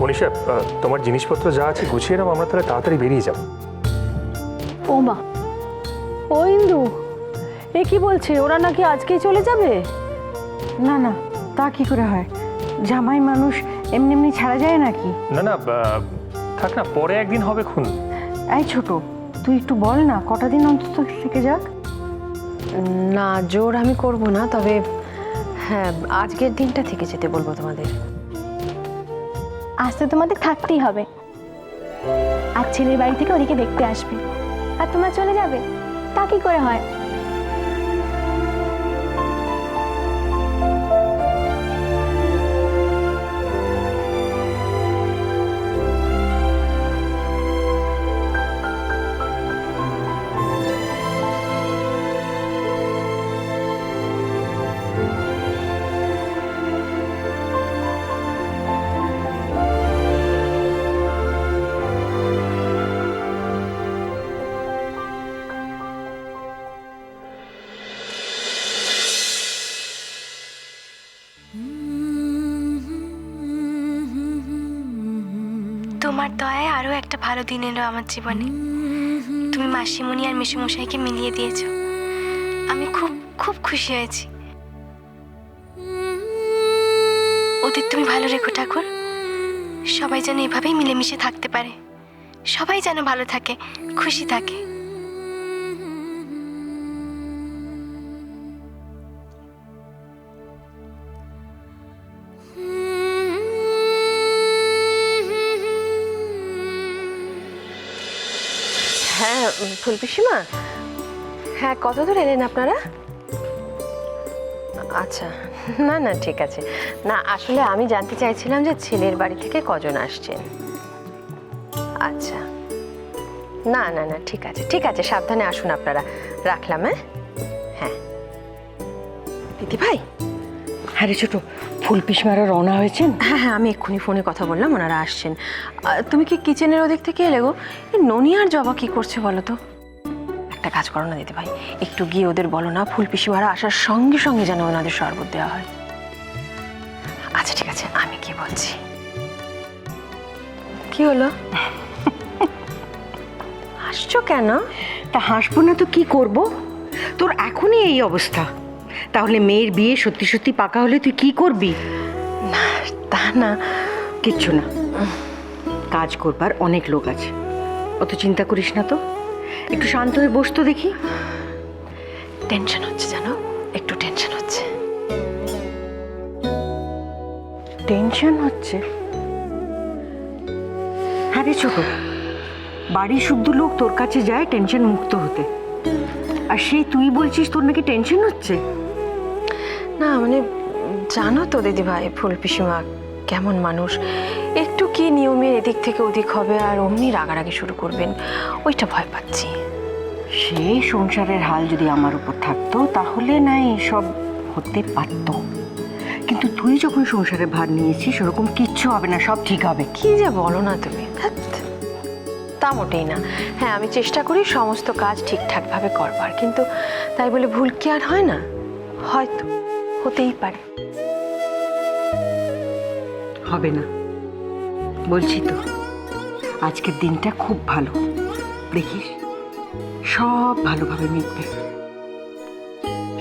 মনীষা তোমার জিনিসপত্র যা আছে গুছিয়ে নাও আমরা তাহলে তাড়াতাড়ি বেরিয়ে যাব। ও মা ও ইন্দু এ কি বলছে? ওরা নাকি আজকেই চলে যাবে? না না তা কি করে হয়? জামাই মানুষ এমনি এমনি ছাড়া যায় নাকি? না না থাক না পরে একদিন হবে খুন। এই ছোট তুই একটু বল না কটা দিন অন্তত থেকে যাক? না জোর আমি করব না তবে হ্যাঁ আজকের দিনটা থেকে যেতে বলব তোমাদের। আজ তো তোমাদের থাকতেই হবে। আর ছেলের বাড়ি থেকে ওদিকে দেখতে আসবে। আর তোমরা চলে যাবে? তা কি করে হয়? তোমার দয়ায় আরও একটা ভালো দিন এলো আমার জীবনে। তুমি মাসিমণি আর মেসুমশাইকে মিলিয়ে দিয়েছ। আমি খুব খুব খুশি হয়েছি। ওদের তুমি ভালো রেখো ঠাকুর। সবাই যেন এভাবেই মিলেমিশে থাকতে পারে। সবাই যেন ভালো থাকে, খুশি থাকে। ফুলপিসিমা হ্যাঁ কত দূর এলেন আপনারা? আচ্ছা না না, ঠিক আছে। না, আসলে আমি জানতে চাইছিলাম যে ছেলের বাড়ি থেকে কজন আসছেন? আচ্ছা। না না না, ঠিক আছে ঠিক আছে, সাবধানে আসুন আপনারা। রাখলাম হ্যাঁ? হ্যাঁ। দিদি ভাই হ্যাঁ রে ছোট ফুল পিসমারা রওনা হয়েছেন? হ্যাঁ হ্যাঁ আমি এক্ষুনি ফোনে কথা বললাম ওনারা আসছেন। তুমি কি কিচেনের ওদিক থেকে এলে গো? এই ননি আর জবা কি করছে বলো তো? একটা কাজ করো না দিদি ভাই একটু গিয়ে ওদের বলো না ফুল পিসিমারা আসার সঙ্গে সঙ্গে যেন ওনাদের শরবত দেওয়া হয়। আচ্ছা ঠিক আছে আমি কি বলছি। কি হলো? হাসছো কেন? তা হাসবো না তো কি করব? তোর এখনই এই অবস্থা। তাহলে মেয়ের বিয়ে সত্যি সত্যি পাকা হলে তুই কি করবি? না তা না। কিচ্ছু না। কাজ করবার অনেক লোক আছে। অত চিন্তা করিস না তো। একটু শান্ত হয়ে বসতো দেখি। টেনশন হচ্ছে জানো? একটু টেনশন হচ্ছে। টেনশন হচ্ছে? হ্যাঁ রে ছোট বাড়ির শুদ্ধ লোক তোর কাছে যায় টেনশন মুক্ত হতে। আর সেই তুই বলছিস তোর নাকি টেনশন হচ্ছে? না মানে জানো তো দিদি ভাই ফুল পিসিমা কেমন মানুষ। একটু কি নিয়মের এদিক থেকে ওদিক হবে আর অমনি রাগারাগি শুরু করবেন ওইটা ভয় পাচ্ছি। সেই সংসারের হাল যদি আমার উপর থাকতো তাহলে না এসব হতে পারত। কিন্তু তুই যখন সংসারে ভার নিয়েছিস ওরকম কিচ্ছু হবে না সব ঠিক হবে। কি যে বলো না তুমি। তা মোটেই না। হ্যাঁ আমি চেষ্টা করি সমস্ত কাজ ঠিকঠাকভাবে করবার কিন্তু তাই বলে ভুল কি আর হয় না? হয়তো। হতেই পারে। হবে না। বলছি তো আজকের দিনটা খুব ভালো। দেখিস সব ভালোভাবে মিটবে।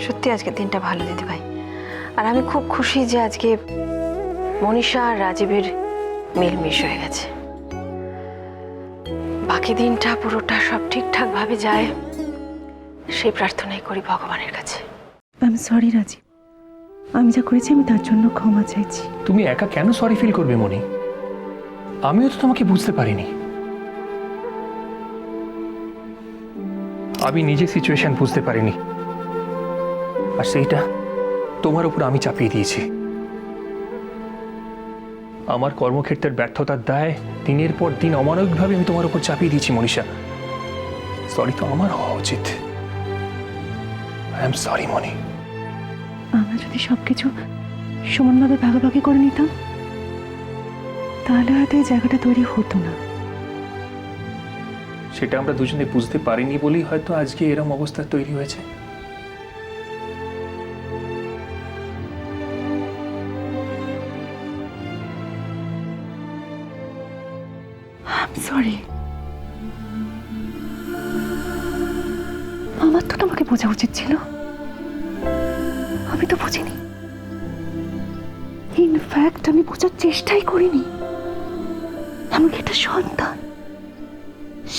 সত্যি আজকের দিনটা ভালো দিদি ভাই। আর আমি খুব খুশি যে আজকে মনীষা আর রাজীবের মিলমিশ হয়ে গেছে। বাকি দিনটা পুরোটা সব ঠিকঠাক ভাবে যায় সেই প্রার্থনাই করি ভগবানের কাছে। আমি সরি রাজীব। আমি যা করেছি, আমি তার জন্য ক্ষমা চাইছি। তুমি একা কেন সরি ফিল করবে মনি আমিও তো তোমাকে বুঝতে পারিনি। আমি নিজে সিচুয়েশন বুঝতে পারিনি। আর সেইটা তোমার উপর আমি চাপিয়ে দিয়েছি। আমার কর্মক্ষেত্রের ব্যর্থতার দায় দিনের পর দিন অমানবিকভাবে আমি তোমার উপর চাপিয়ে দিয়েছি, মনীষা। সরি তো আমার হওয়া উচিত। আই এম সরি মনি আমরা যদি সব কিছু সমানভাবে ভাগাভাগি করে নিতাম তাহলে হয়তো এই জায়গাটা তৈরি হতো না। সেটা আমরা দুজনে বুঝতে পারিনি বলেই হয়তো আজকে এরম অবস্থা তৈরি হয়েছে। সরি আমার তো তোমাকে বোঝা উচিত ছিল। বুঝিনি ইনফ্যাক্ট আমি বোঝার চেষ্টাই করিনি। আমাকে একটা সন্তান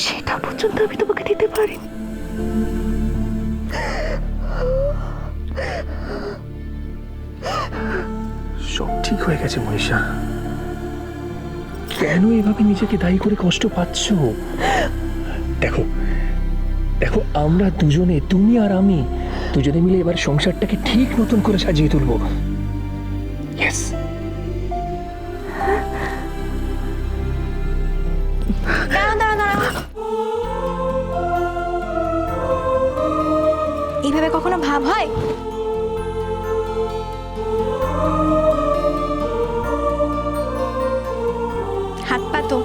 সেটা পর্যন্ত আমি তোমাকে দিতে পারিনি। সব ঠিক হয়ে গেছে, মনীষা। কেন এভাবে নিজেকে দায়ী করে কষ্ট পাচ্ছ? দেখো দেখো, আমরা দুজনে, তুমি আর আমি দুজনে মিলে এবার সংসারটাকে ঠিক নতুন করে সাজিয়ে তুলবো। ইয়েস এইভাবে কখনো ভাব হয়? হাত পাতো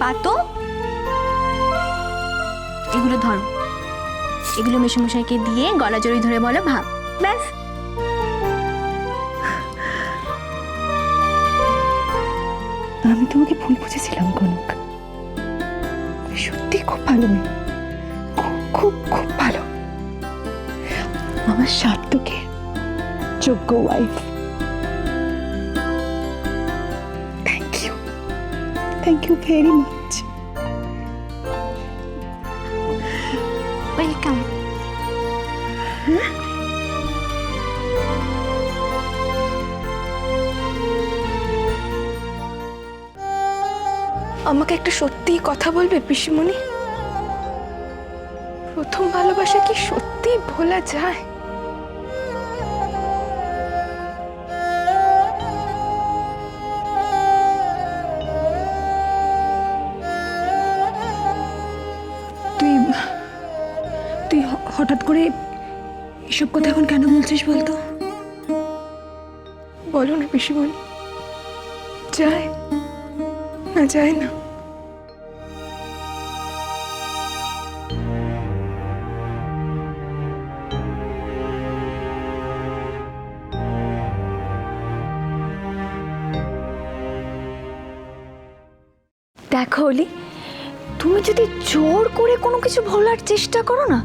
পাতো এগুলো ধরো। এগুলো মেশামশাইকে দিয়ে গলা জড়ি ধরে বলো, ভাব। ব্যাস। আমি তোমাকে ভুল বুঝেছিলাম, কনক। সত্যি খুব ভালো মেয়ে। খুব খুব খুব ভালো। আমার সার্থকে যোগ্য wife thank you thank you very much আমাকে একটা সত্যি কথা বলবে পিসিমণি? প্রথম ভালোবাসা কি সত্যি ভোলা যায়? তুই তুই হঠাৎ করে এসব কথা এখন কেন বলছিস বলতো? বলো না পিসিমণি। যায়। না যায় না। দেখো অলি তুমি যদি জোর করে কোনো কিছু ভোলার চেষ্টা করো না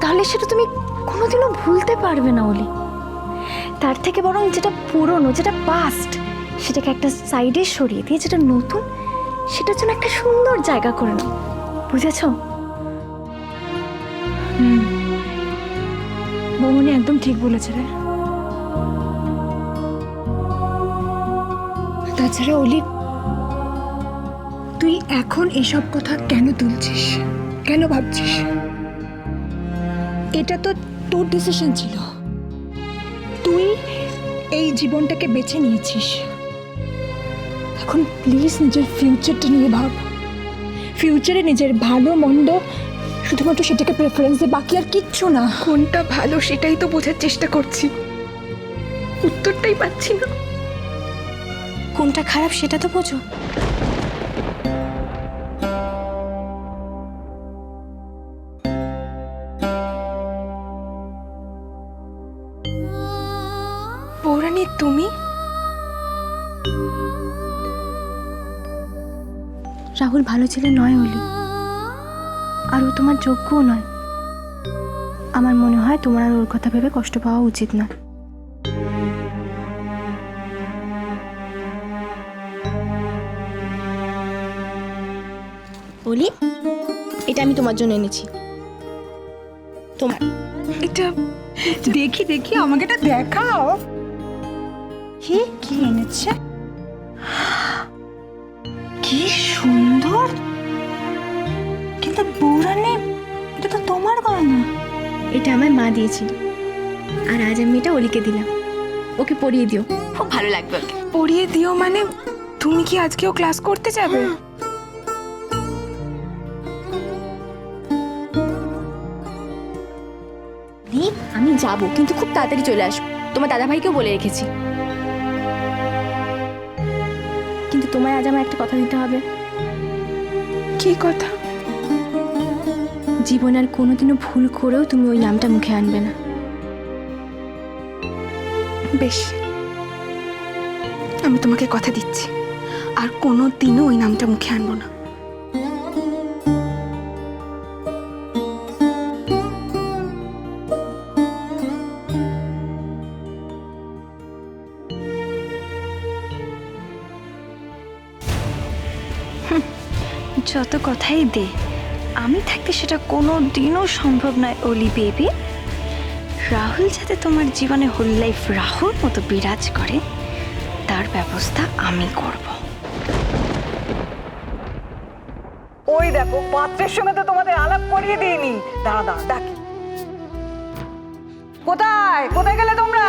তাহলে সেটা তুমি কোনোদিনও ভুলতে পারবে না অলি। তার থেকে বরং যেটা পুরনো যেটা পাস্ট সেটাকে একটা সাইডে সরিয়ে দিয়ে যেটা নতুন সেটার জন্য একটা সুন্দর জায়গা করে নাও। বুঝেছ? হুম। বৌমনি একদম ঠিক বলেছে রে। তাছাড়া অলি তুই এখন এসব কথা কেন তুলছিস? কেন ভাবছিস? এটা তো তোর ডিসিশন ছিল। তুই এই জীবনটাকে বেছে নিয়েছিস। এখন প্লিজ নিজের ফিউচারটা নিয়ে ভাব। ফিউচারে নিজের ভালো মন্দ শুধুমাত্র সেটাকে প্রেফারেন্স দে বাকি আর কিচ্ছু না। কোনটা ভালো সেটাই তো বোঝার চেষ্টা করছি। উত্তরটাই পাচ্ছি না। কোনটা খারাপ সেটা তো বোঝো। রাহুল ভালো ছেলে নয় অলি আর ও তোমার যোগ্যও নয়। আমার মনে হয় তোমার আর ওর কথা ভেবে কষ্ট পাওয়া উচিত না। অলি এটা আমি তোমার জন্য এনেছি। তোমার। এটা দেখি দেখি আমাকে এটা দেখাও। কি কি এনেছে? কি সুন্দর। কিন্তু বৌরানি এটা তো তোমার গয়না। এটা আমার মা দিয়েছিল। আর আজ আমি এটা অলিকে দিলাম। ওকে পরিয়ে দিও। খুব ভালো লাগবে ওকে। পড়িয়ে দিও মানে তুমি কি আজকেও ক্লাস করতে যাবে? দীপ আমি যাব কিন্তু খুব তাড়াতাড়ি চলে আসব। তোমার দাদাভাইকেও বলে রেখেছি। তোমায় আজ আমার একটা কথা দিতে হবে। কি কথা? জীবন আর কোনোদিনও ভুল করেও তুমি ওই নামটা মুখে আনবে না। বেশ। আমি তোমাকে কথা দিচ্ছি। আর কোনো দিনও ওই নামটা মুখে আনব না। যত কথাই দে, আমি থাকতে সেটা কোনো দিনও সম্ভব নয়, অলি বেবি। রাহুল যাতে তোমার জীবনে হোল লাইফ রাহুল মতো বিরাজ করে, তার ব্যবস্থা আমি করব। ওই দেখো, পাত্রের সঙ্গে তো তোমাদের আলাপ করিয়ে দিইনি। দাঁড়া দাঁড়া ডাকি কোথায়? কোথায় গেলে তোমরা?